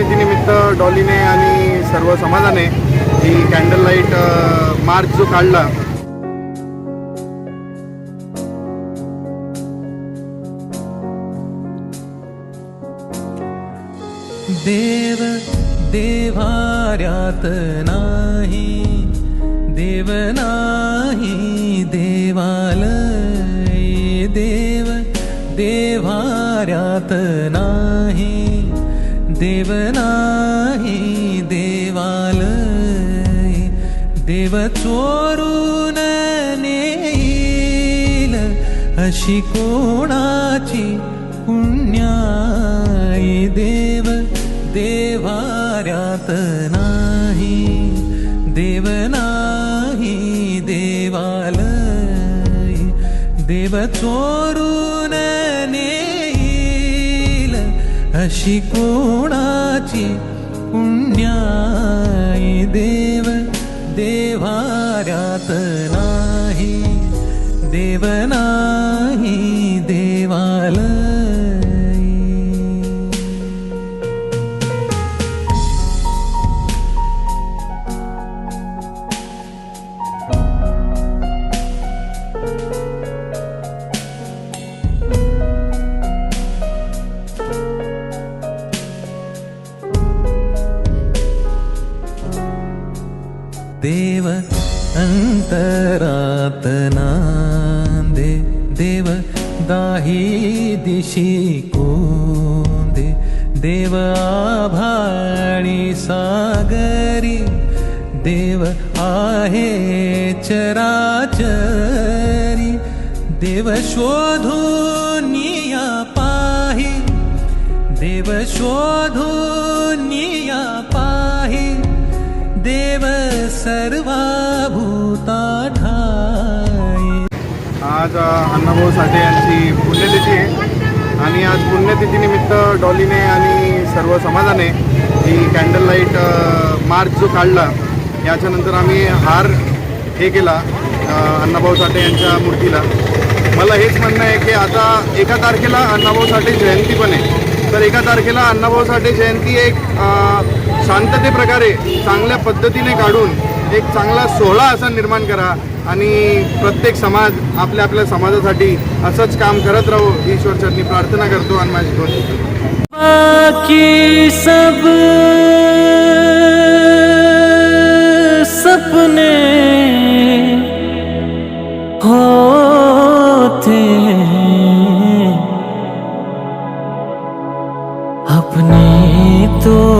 आज डॉलीने आणि सर्व समाजाने ही कॅन्डल लाइट मार्च जो काढला. देव देवार्यात नाही देव नाही देवालय देव देवार्यात नाही. देव नाही देवालय देव चोरून नेईल अशी कोणाची पुण्याई देव देवाऱ्यात नाही देव नाही देवालय देव चोरून अशी कोणाची पुण्याई देव देवाऱ्यात नाही. देव देव अन्तरातनाे देव दाहि दिशि कुन्दे देव आभाणि सागरि देव आहे चरा चरिव शोधुनिया पाहि देव शोधु न्या पे देव आज अण्णाभाऊ साठे यांची पुण्यतिथी आहे. आणि आज पुण्यतिथीनिमित्त डॉलीने आणि सर्व समाजाने ही कॅन्डल लाइट मार्च जो काढला याच्यानंतर आम्ही हार हे केला अण्णाभाऊ साठे यांच्या मूर्तीला. मला हेच म्हणणं आहे की आता एका तारखेला अण्णाभाऊ साठे जयंती पण आहे. तर एका तारखेला अण्णाभाऊ साठे जयंती एक शांतते प्रकारे चांगल्या पद्धतीने काढून एक चांगला सोहळा असा निर्माण करा आणि प्रत्येक समाज आपल्या आपल्या समाजासाठी असंच काम करत राहू ईश्वरचरणी प्रार्थना करतो आणि माझी दोन बाकी सब सपने होते अपने तो